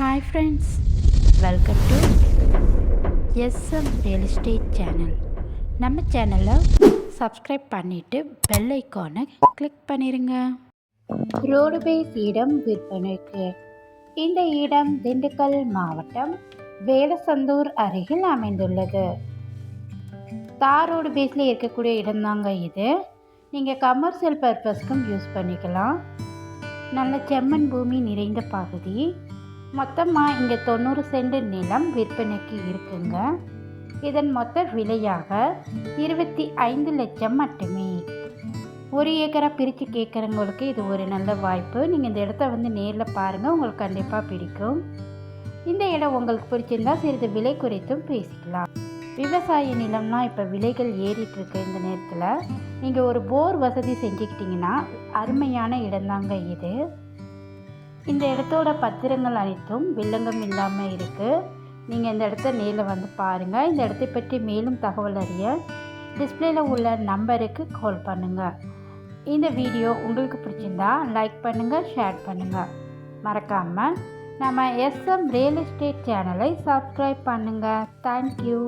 Hi friends welcome to SM real estate channel நம்ம சேனலை subscribe பண்ணிவிட்டு பெல் ஐக்கானை கிளிக் பண்ணிடுங்க ரோடு பேஸ் இடம் விற்பனைக்கு. இந்த இடம் திண்டுக்கல் மாவட்டம் வேலசந்தூர் அருகில் அமைந்துள்ளது. தார் ரோடு பேஸில் இருக்கக்கூடிய இடம்தாங்க இது. நீங்கள் கமர்ஷியல் பர்பஸ்க்கும் யூஸ் பண்ணிக்கலாம். நல்ல செம்மண் பூமி நிறைந்த பகுதி. மொத்தமாக இங்கே தொண்ணூறு சென்ட் நிலம் விற்பனைக்கு இருக்குங்க. இதன் மொத்த விலையாக இருபத்தி ஐந்து லட்சம் மட்டுமே. ஒரு ஏக்கரா பிரித்து கேட்குறவங்களுக்கு இது ஒரு நல்ல வாய்ப்பு. நீங்கள் இந்த இடத்த வந்து நேரில் பாருங்கள் உங்களுக்கு கண்டிப்பாக பிடிக்கும். இந்த இடம் உங்களுக்கு பிடிச்சிருந்தா சிறிது விலை குறைத்தும் பேசிக்கலாம். விவசாய நிலம்னா இப்போ விலைகள் ஏறிட்டுருக்கு இந்த நேரத்தில். நீங்கள் ஒரு போர் வசதி செஞ்சுக்கிட்டிங்கன்னா அருமையான இடம்தாங்க இது. இந்த இடத்தோட பத்திரங்கள் அனைத்தும் வில்லங்கம் இல்லாமல் இருக்குது நீங்கள் இந்த இடத்த நேரில் வந்து பாருங்கள் இந்த இடத்தை பற்றி மேலும் தகவல் அறிய டிஸ்பிளேல உள்ள நம்பருக்கு கால் பண்ணுங்கள் இந்த வீடியோ உங்களுக்கு பிடிச்சிருந்தா லைக் பண்ணுங்கள் ஷேர் பண்ணுங்கள் மறக்காமல் நம்ம எஸ்எம் ரியல் எஸ்டேட் சேனலை சப்ஸ்கிரைப் பண்ணுங்கள் தேங்க்யூ